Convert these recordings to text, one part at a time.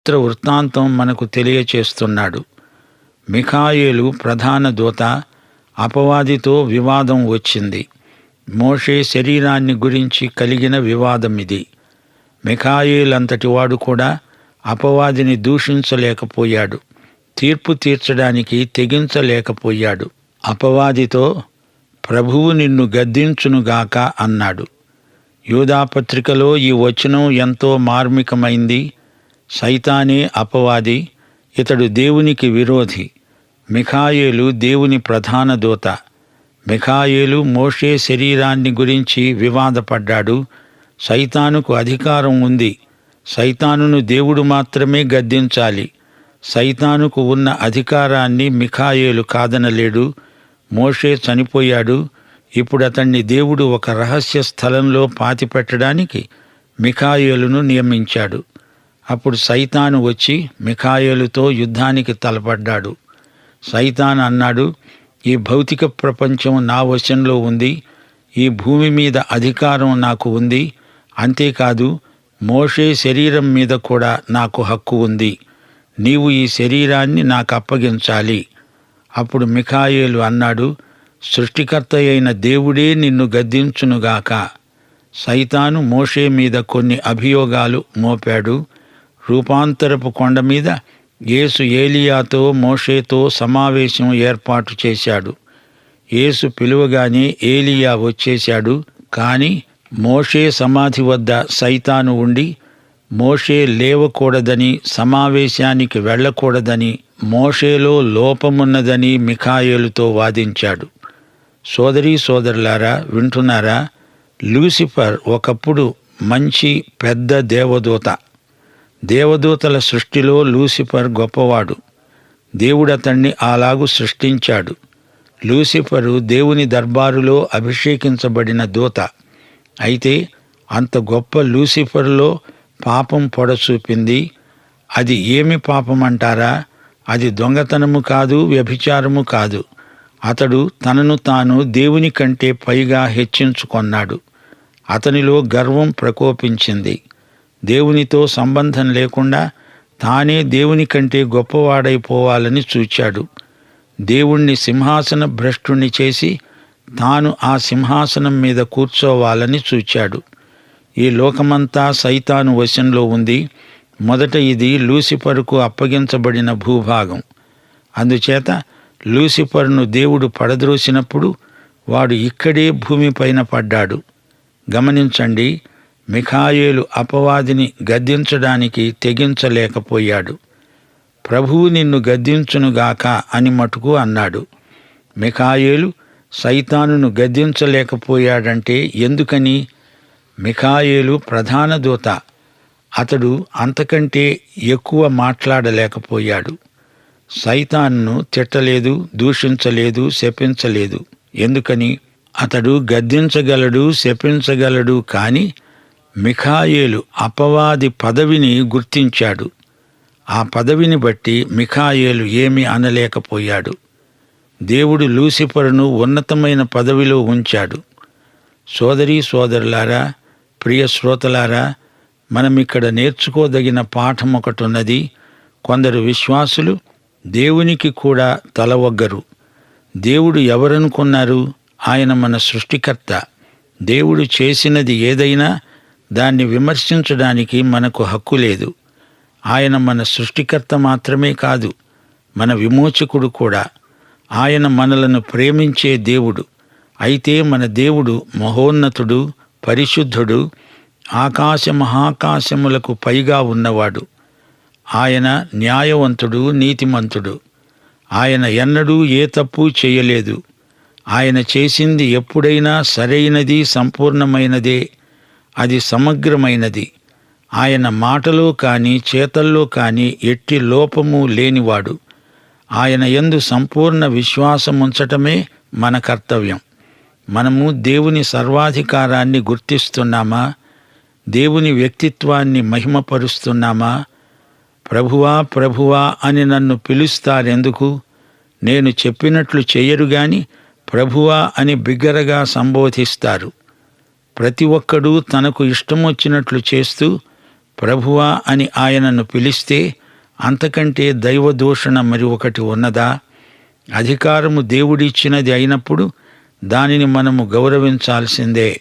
చిత్ర వృత్తాంతం మనకు తెలియచేస్తున్నాడు. మిఖాయేలు ప్రధాన దూత అపవాదితో వివాదం వచ్చింది. మోషే శరీరాన్ని గురించి కలిగిన వివాదం ఇది. మిఖాయిలంతటి వాడు కూడా అపవాదిని దూషించలేకపోయాడు. తీర్పు తీర్చడానికి తెగించలేకపోయాడు. అపవాదితో ప్రభువు నిన్ను గద్దించునుగాక అన్నాడు. యూదాపత్రికలో ఈ వచనం ఎంతో మార్మికమైంది. సైతానే అపవాది ఇతడు దేవునికి విరోధి. మిఖాయేలు దేవుని ప్రధాన దూత. మిఖాయేలు మోషే శరీరాన్ని గురించి వివాదపడ్డాడు. సైతానుకు అధికారం ఉంది. సైతానును దేవుడు మాత్రమే గద్దించాలి. సైతానుకు ఉన్న అధికారాన్ని మిఖాయేలు కాదనలేడు. మోషే చనిపోయాడు. ఇప్పుడు అతన్ని దేవుడు ఒక రహస్య స్థలంలో పాతిపెట్టడానికి మిఖాయేలును నియమించాడు. అప్పుడు సైతాను వచ్చి మిఖాయేలుతో యుద్ధానికి తలపడ్డాడు. సైతాన్ అన్నాడు ఈ భౌతిక ప్రపంచం నా వశంలో ఉంది. ఈ భూమి మీద అధికారం నాకు ఉంది. అంతేకాదు మోషే శరీరం మీద కూడా నాకు హక్కు ఉంది. నీవు ఈ శరీరాన్ని నాకు అప్పగించాలి. అప్పుడు మిఖాయేలు అన్నాడు సృష్టికర్త అయిన దేవుడే నిన్ను గద్దించునుగాక. సైతాను మోషే మీద కొన్ని అభియోగాలు మోపాడు. రూపాంతరపు కొండ మీద యేసు ఏలియాతో మోషేతో సమావేశం ఏర్పాటు చేశాడు. యేసు పిలువగానే ఏలియా వచ్చేశాడు. కానీ మోషే సమాధి వద్ద సైతాను ఉండి మోషే లేవకూడదని సమావేశానికి వెళ్ళకూడదని మోషేలో లోపమున్నదని మిఖాయేలుతో వాదించాడు. సోదరీ సోదరులారా వింటున్నారా? లూసిఫర్ ఒకప్పుడు మంచి పెద్ద దేవదూత. దేవదూతల సృష్టిలో లూసిఫర్ గొప్పవాడు. దేవుడు అతన్ని అలాగు సృష్టించాడు. లూసిఫరు దేవుని దర్బారులో అభిషేకించబడిన దూత. అయితే అంత గొప్ప లూసిఫర్లో పాపం పొడచూపింది. అది ఏమి పాపం అంటారా అది దొంగతనము కాదు వ్యభిచారము కాదు. అతడు తనను తాను దేవుని కంటే పైగా హెచ్చించుకొన్నాడు. అతనిలో గర్వం ప్రకోపించింది. దేవునితో సంబంధం లేకుండా తానే దేవుని కంటే గొప్పవాడైపోవాలని చూచాడు. దేవుణ్ణి సింహాసన భ్రష్టుణ్ణి చేసి తాను ఆ సింహాసనం మీద కూర్చోవాలని చూచాడు. ఈ లోకమంతా సైతాను వశంలో ఉంది. మొదట ఇది లూసిఫర్కు అప్పగించబడిన భూభాగం. అందుచేత లూసిఫర్ను దేవుడు పడద్రోసినప్పుడు వాడు ఇక్కడే భూమిపైన పడ్డాడు. గమనించండి మిఖాయేలు అపవాదిని గద్దించడానికి తెగించలేకపోయాడు. ప్రభువు నిన్ను గద్దించునుగాక అని మటుకు అన్నాడు. మిఖాయేలు సైతానును గద్దించలేకపోయాడంటే ఎందుకని? మిఖాయేలు ప్రధాన దూత. అతడు అంతకంటే ఎక్కువ మాట్లాడలేకపోయాడు. సైతాన్ను తిట్టలేదు దూషించలేదు శపించలేదు. ఎందుకని? అతడు గద్దించగలడు శపించగలడు కానీ మిఖాయేలు అపవాది పదవిని గుర్తించాడు. ఆ పదవిని బట్టి మిఖాయేలు ఏమీ అనలేకపోయాడు. దేవుడు లూసిఫర్ను ఉన్నతమైన పదవిలో ఉంచాడు. సోదరీ సోదరులారా ప్రియ శ్రోతలారా మనం ఇక్కడ నేర్చుకోదగిన పాఠం ఒకటి ఉన్నది కొందరు విశ్వాసులు దేవునికి కూడా తలవగ్గరు దేవుడు ఎవరనుకున్నారు? ఆయన మన సృష్టికర్త. దేవుడు చేసినది ఏదైనా దాన్ని విమర్శించడానికి మనకు హక్కు లేదు. ఆయన మన సృష్టికర్త మాత్రమే కాదు మన విమోచకుడు కూడా. ఆయన మనలను ప్రేమించే దేవుడు. అయితే మన దేవుడు మహోన్నతుడు పరిశుద్ధుడు ఆకాశ మహాకాశములకు పైగా ఉన్నవాడు. ఆయన న్యాయవంతుడు నీతిమంతుడు. ఆయన ఎన్నడూ ఏ తప్పు చేయలేదు. ఆయన చేసింది ఎప్పుడైనా సరైనది సంపూర్ణమైనదే. అది సమగ్రమైనది. ఆయన మాటలో కానీ చేతల్లో కానీ ఎట్టి లోపము లేనివాడు. ఆయన యందు సంపూర్ణ విశ్వాసముంచటమే మన కర్తవ్యం. మనము దేవుని సర్వాధికారాన్ని గుర్తిస్తున్నామా? దేవుని వ్యక్తిత్వాన్ని మహిమపరుస్తున్నామా? ప్రభువా ప్రభువా అని నన్ను పిలుస్తారెందుకు? నేను చెప్పినట్లు చేయరు గాని ప్రభువా అని బిగ్గరగా సంబోధిస్తారు. ప్రతి ఒక్కడూ తనకు ఇష్టం వచ్చినట్లు చేస్తూ ప్రభువా అని ఆయనను పిలిస్తే అంతకంటే దైవదూషణ మరి ఒకటి ఉన్నదా? అధికారము దేవుడిచ్చినది అయినప్పుడు దానిని మనము గౌరవించాల్సిందే.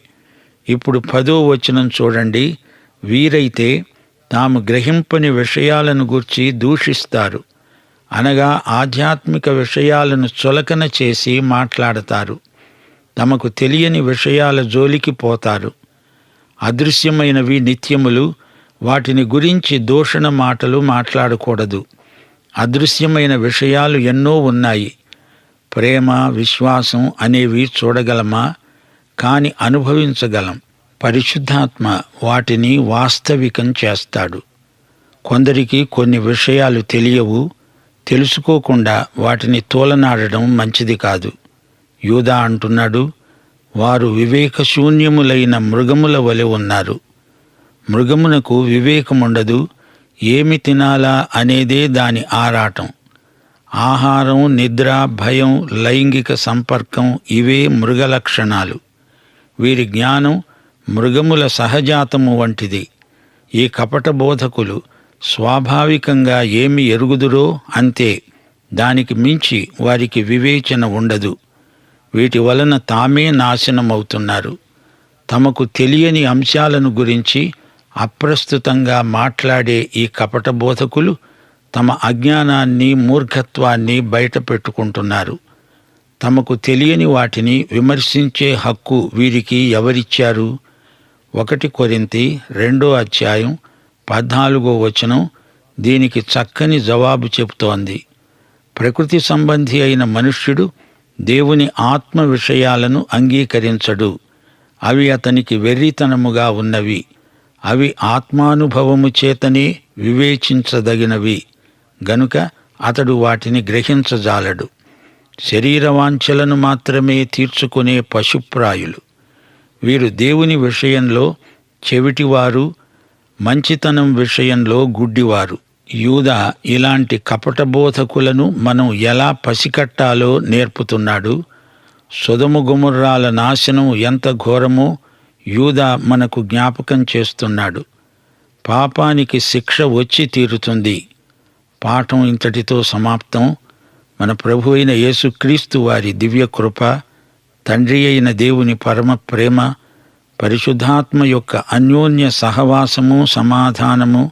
ఇప్పుడు పదో వచనం చూడండి. వీరైతే తాము గ్రహింపని విషయాలను గూర్చి దూషిస్తారు. అనగా ఆధ్యాత్మిక విషయాలను చులకన చేసి మాట్లాడతారు. తమకు తెలియని విషయాల జోలికి పోతారు. అదృశ్యమైనవి నిత్యములు వాటిని గురించి దూషణ మాటలు మాట్లాడకూడదు. అదృశ్యమైన విషయాలు ఎన్నో ఉన్నాయి. ప్రేమ విశ్వాసం అనేవి చూడగలమా? కాని అనుభవించగలం. పరిశుద్ధాత్మ వాటిని వాస్తవికం చేస్తాడు. కొందరికి కొన్ని విషయాలు తెలియవు తెలుసుకోకుండా వాటిని తోలనాడడం మంచిది కాదు. యూదా అంటున్నాడు వారు వివేకశూన్యములైన మృగముల వలె ఉన్నారు. మృగమునకు వివేకముండదు ఏమి తినాలా అనేదే దాని ఆరాటం. ఆహారం నిద్ర భయం లైంగిక సంపర్కం ఇవే మృగ లక్షణాలు. వీరి జ్ఞానం మృగముల సహజాతము వంటిది. ఈ కపట బోధకులు స్వాభావికంగా ఏమి ఎరుగుదురో అంతే. దానికి మించి వారికి వివేచన ఉండదు. వీటి వలన తామే నాశనమవుతున్నారు. తమకు తెలియని అంశాలను గురించి అప్రస్తుతంగా మాట్లాడే ఈ కపట బోధకులు తమ అజ్ఞానాన్ని మూర్ఖత్వాన్ని బయట పెట్టుకుంటున్నారు. తమకు తెలియని వాటిని విమర్శించే హక్కు వీరికి ఎవరిచ్చారు? ఒకటి కొరింతి రెండో అధ్యాయం పద్నాలుగో వచనం దీనికి చక్కని జవాబు చెబుతోంది. ప్రకృతి సంబంధి అయిన మనుష్యుడు దేవుని ఆత్మ విషయాలను అంగీకరించడు. అవి అతనికి వెర్రితనముగా ఉన్నవి. అవి ఆత్మానుభవము చేతనే వివేచించదగినవి. గనుక అతడు వాటిని గ్రహించజాలడు. శరీరవాంఛలను మాత్రమే తీర్చుకునే పశుప్రాయులు. వీరు దేవుని విషయంలో చెవిటివారు మంచితనం విషయంలో గుడ్డివారు. యూద ఇలాంటి కపటబోధకులను మనం ఎలా పసికట్టాలో నేర్పుతున్నాడు. సుధము గుముర్రాల నాశనం ఎంత ఘోరమో యూద మనకు జ్ఞాపకం చేస్తున్నాడు. పాపానికి శిక్ష వచ్చి తీరుతుంది. పాఠం ఇంతటితో సమాప్తం. మన ప్రభు అయిన యేసుక్రీస్తు వారి దివ్య కృప తండ్రి అయిన దేవుని పరమ ప్రేమ పరిశుద్ధాత్మ యొక్క అన్యోన్య సహవాసము సమాధానము